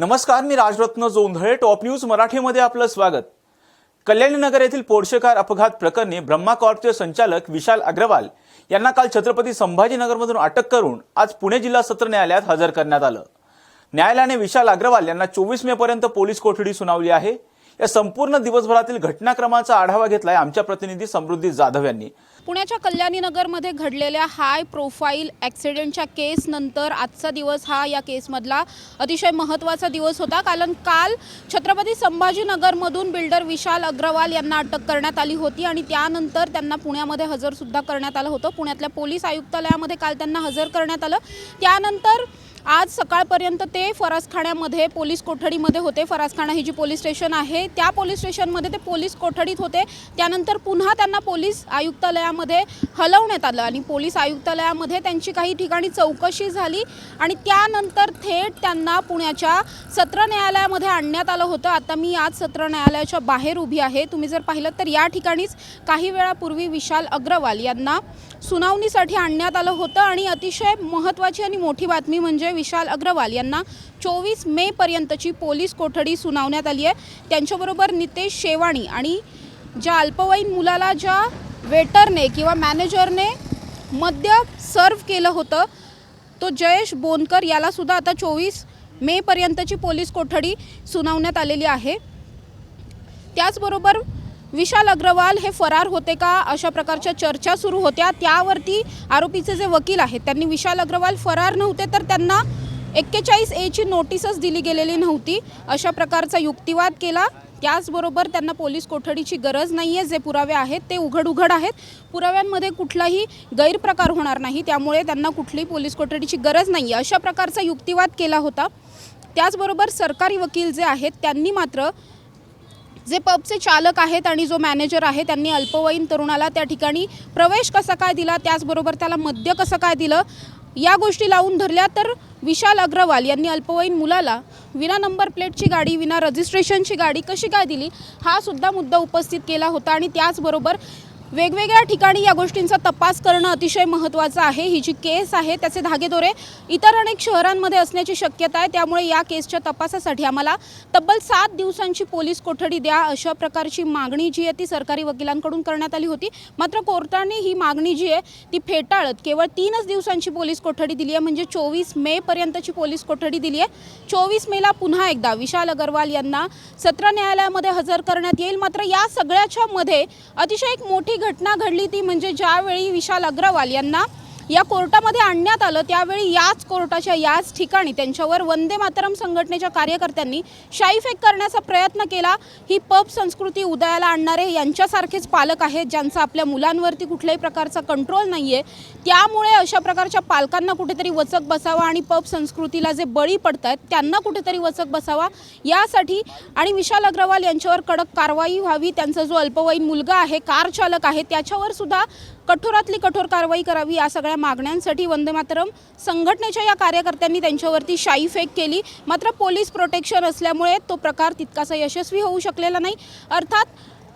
नमस्कार मी Rajratna Jondhale top news मराठीमध्ये आपलं स्वागत. कल्याणीनगर येथील पोर्शेकार अपघात प्रकरणी ब्रह्मा कॉर्पचे संचालक विशाल अग्रवाल यांना काल छत्रपती संभाजीनगरमधून अटक करून आज पुणे जिल्हा सत्र न्यायालयात हजर करण्यात आलं. न्यायालयाने विशाल अग्रवाल यांना चोवीस मे पर्यंत पोलीस कोठडी सुनावली आहे. या संपूर्ण दिवसभरातील घटनाक्रमाचा आढावा घेतलाय आमच्या प्रतिनिधी समृद्धी जाधव यांनी. पुण्याच्या कल्याणीनगरमध्ये घडलेल्या हाय प्रोफाईल ॲक्सिडेंटच्या केसनंतर आजचा दिवस हा या केसमधला अतिशय महत्त्वाचा दिवस होता. कारण काल छत्रपती संभाजीनगरमधून बिल्डर विशाल अग्रवाल यांना अटक करण्यात आली होती आणि त्यानंतर त्यांना पुण्यामध्ये हजरसुद्धा करण्यात आलं होतं. पुण्यातल्या पोलीस आयुक्तालयामध्ये काल त्यांना हजर करण्यात आलं. त्यानंतर आज सकाळपर्यंत ते फरासखाण्यामध्ये पोलीस कोठडीमध्ये होते. फरासखाना ही जी पोलीस स्टेशन आहे त्या पोलीस स्टेशनमध्ये ते पोलीस कोठडीत होते. त्यानंतर पुन्हा त्यांना पोलीस आयुक्तालयामध्ये हलवण्यात आलं आणि पोलीस आयुक्तालयामध्ये त्यांची काही ठिकाणी चौकशी झाली आणि त्यानंतर थेट त्यांना पुण्याच्या सत्र न्यायालयामध्ये आणण्यात आलं होतं. आता मी आज सत्र न्यायालयाच्या बाहेर उभी आहे. तुम्ही जर पाहिलं तर या ठिकाणीच काही वेळापूर्वी विशाल अग्रवाल यांना सुनावणीसाठी आणण्यात आलं होतं आणि अतिशय महत्त्वाची आणि मोठी बातमी म्हणजे विशाल अग्रवाल यांना चोवीस मेपर्यंतची पोलीस कोठडी सुनावण्यात आली आहे. त्यांच्याबरोबर नितेश शेवाणी आणि ज्या अल्पवयीन मुलाला ज्या वेटरने किंवा मॅनेजरने मद्य सर्व्ह केलं होतं तो जयेश बोनकर यालासुद्धा आता चोवीस मेपर्यंतची पोलीस कोठडी सुनावण्यात आलेली आहे. त्याचबरोबर विशाल अग्रवाल हे फरार होते का? अशा प्रकारच्या चर्चा सुरू होत्या. त्यावरती आरोपीचे जे वकील आहेत त्यांनी विशाल अग्रवाल फरार नव्हते तर त्यांना एक्केचाळीस एची नोटीसच दिली गेलेली नव्हती. अशा प्रकारचा युक्तिवाद केला. त्याचबरोबर त्यांना पोलीस कोठडीची गरज नाही आहे जे पुरावे आहेत ते उघड उघड आहेत. पुराव्यांमध्ये कुठलाही गैरप्रकार होणार नाही. त्यामुळे त्यांना कुठलीही पोलीस कोठडीची गरज नाही आहे अशा प्रकारचा युक्तिवाद केला होता. त्याचबरोबर सरकारी वकील जे आहेत त्यांनी मात्र जे पबचे चालक आहेत आणि जो मॅनेजर आहे त्यांनी अल्पवयीन तरुणाला त्या ठिकाणी प्रवेश कसा काय दिला त्याचबरोबर त्याला मद्य कसं काय दिलं या गोष्टी लावून धरल्या तर विशाल अग्रवाल यांनी अल्पवयीन मुलाला विना नंबर प्लेटची गाडी विना रजिस्ट्रेशनची गाडी कशी काय दिली हा सुद्धा मुद्दा उपस्थित केला होता आणि त्याचबरोबर वेगवेगळ्या ठिकाणी या गोष्टींचा तपास करणं अतिशय महत्त्वाचं आहे. ही जी केस आहे त्याचे धागेदोरे इतर अनेक शहरांमध्ये असण्याची शक्यता आहे. त्यामुळे या केसच्या तपासासाठी आम्हाला तब्बल सात दिवसांची पोलीस कोठडी द्या अशा प्रकारची मागणी जी आहे ती सरकारी वकिलांकडून करण्यात आली होती. मात्र कोर्टाने ही मागणी जी आहे ती फेटाळत केवळ तीनच दिवसांची पोलीस कोठडी दिली आहे. म्हणजे चोवीस मेपर्यंतची पोलीस कोठडी दिली आहे. चोवीस मेला पुन्हा एकदा विशाल अग्रवाल यांना सत्र न्यायालयामध्ये हजर करण्यात येईल. मात्र या सगळ्याच्या मध्ये अतिशय एक मोठी घटना घडली ती म्हणजे ज्यावेळी विशाल अग्रवाल यांना या कोर्टामध्ये आणण्यात आलं. त्यावेळी याच कोर्टाच्या याच ठिकाणी त्यांच्यावर वंदे मातरम संघटनेच्या कार्यकर्त्यांनी शाईफेक करण्याचा प्रयत्न केला. ही पब संस्कृती उदयाला आणणारे यांच्यासारखेच पालक आहेत ज्यांचा आपल्या मुलांवरती कुठल्याही प्रकारचा कंट्रोल नाही आहे त्यामुळे अशा प्रकारच्या पालकांना कुठेतरी वचक बसावा आणि पब संस्कृतीला जे बळी पडत आहेत त्यांना कुठेतरी वचक बसावा यासाठी आणि विशाल अग्रवाल यांच्यावर कडक कारवाई व्हावी त्यांचा जो अल्पवयीन मुलगा आहे कार चालक आहे त्याच्यावर सुद्धा कठोरातली कठोर कारवाई करावी या सगळ्या मागण्यांसाठी वंदे मातरम संघटनेच्या या कार्यकर्त्यांनी त्यांच्यावरती शाई फेक केली. मात्र पोलीस प्रोटेक्शन असल्यामुळे तो प्रकार तितकासा यशस्वी होऊ शकलेला नाही. अर्थात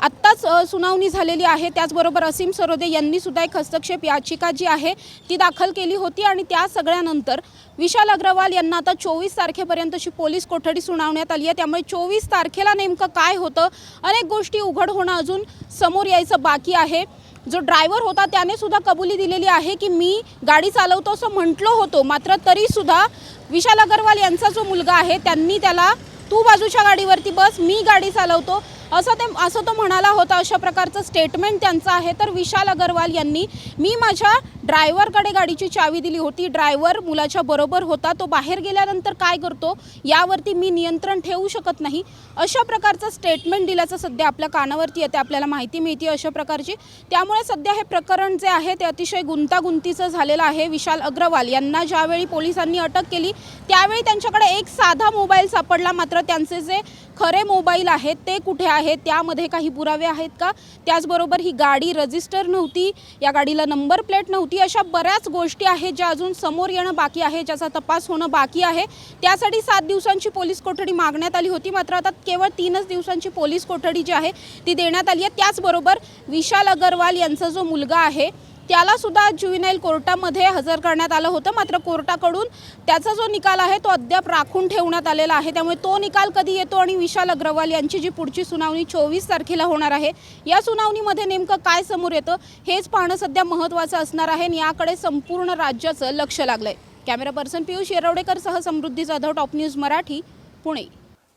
आत्ताच सुनावणी झालेली आहे. त्याचबरोबर असीम सरोदे यांनी सुद्धा एक हस्तक्षेप याचिका जी आहे ती दाखल केली होती आणि त्या सगळ्यानंतर विशाल अग्रवाल यांना आता चोवीस तारखेपर्यंतची पोलीस कोठडी सुनावण्यात आली आहे. त्यामुळे चोवीस तारखेला नेमकं काय होतं? अनेक गोष्टी उघड होणं अजून समोर यायचं बाकी आहे. जो ड्रायव्हर होता त्याने सुद्धा कबुली दिलेली आहे की मी गाडी चालवतो असं म्हटलो होतो. मात्र तरीसुद्धा विशाल अग्रवाल यांचा जो मुलगा आहे त्यांनी त्याला तू बाजूच्या गाडीवरती बस मी गाडी चालवतो असं ते असं तो म्हणाला होता. अशा प्रकारचं स्टेटमेंट त्यांचं आहे. तर विशाल अग्रवाल यांनी मी माझ्या ड्रायव्हरकडे गाडीची चावी दिली होती. ड्रायव्हर मुलाच्या बरोबर होता. तो बाहेर गेल्यानंतर काय करतो? यावरती मी नियंत्रण ठेवू शकत नाही. अशा प्रकारचं स्टेटमेंट दिल्याचं सध्या आपल्या कानावरती येते आपल्याला माहिती मिळते अशा प्रकारची. त्यामुळे सध्या हे प्रकरण जे आहे ते अतिशय गुंतागुंतीचं झालेलं आहे. विशाल अग्रवाल यांना ज्यावेळी पोलिसांनी अटक केली त्यावेळी त्यांच्याकडे एक साधा मोबाईल सापडला. मात्र त्यांचे जे खरे मोबाईल आहेत ते कुठे आहेत? त्यामध्ये काही पुरावे आहेत का? त्याचबरोबर ही गाडी रजिस्टर नव्हती. या गाडीला नंबर प्लेट नव्हती. अशा बऱ्याच गोष्टी आहेत ज्या अजून समोर येणं बाकी आहे ज्याचा तपास होणं बाकी आहे. त्यासाठी सात दिवसांची पोलीस कोठडी मागण्यात आली होती. मात्र आता केवळ तीनच दिवसांची पोलीस कोठडी जी आहे ती देण्यात आली आहे. त्याचबरोबर विशाल अगरवाल यांचा जो मुलगा आहे त्याला सुद्धा ज्युविनाईल कोर्टामध्ये हजर करण्यात आलं होतं. मात्र कोर्टाकडून त्याचा जो निकाल आहे तो अद्याप राखून ठेवण्यात आलेला आहे. त्यामुळे तो निकाल कधी येतो आणि विशाल अग्रवाल यांची जी पुढची सुनावणी चोवीस तारखेला होणार आहे या सुनावणीमध्ये नेमकं काय समोर येतं हेच पाहणं सध्या महत्त्वाचं असणार आहे आणि याकडे संपूर्ण राज्याचं लक्ष लागलंय. कॅमेरा पर्सन पियुष येरवडेकरसह समृद्धी जाधव टॉप न्यूज मराठी पुणे.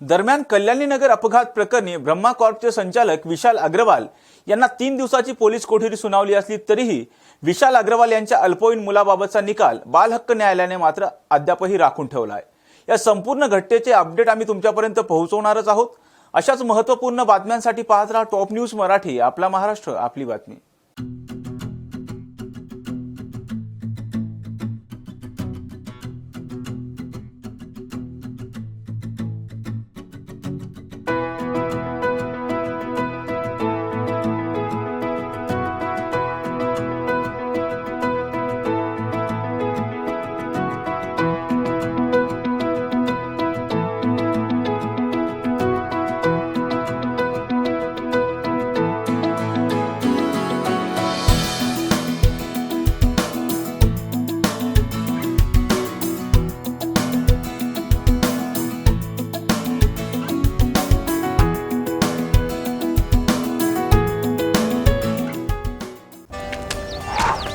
दरम्यान कल्याणीनगर अपघात प्रकरणी ब्रह्मा कॉर्पचे संचालक विशाल अग्रवाल यांना तीन दिवसाची पोलीस कोठडी सुनावली असली तरीही विशाल अग्रवाल यांच्या अल्पवयीन मुलाबाबतचा निकाल बालहक्क न्यायालयाने मात्र अद्यापही राखून ठेवला आहे या संपूर्ण घटनेचे अपडेट आम्ही तुमच्यापर्यंत पोहोचवणारच आहोत. अशाच महत्त्वपूर्ण बातम्यांसाठी पाहत राहा टॉप न्यूज मराठी. आपला महाराष्ट्र आपली बातमी.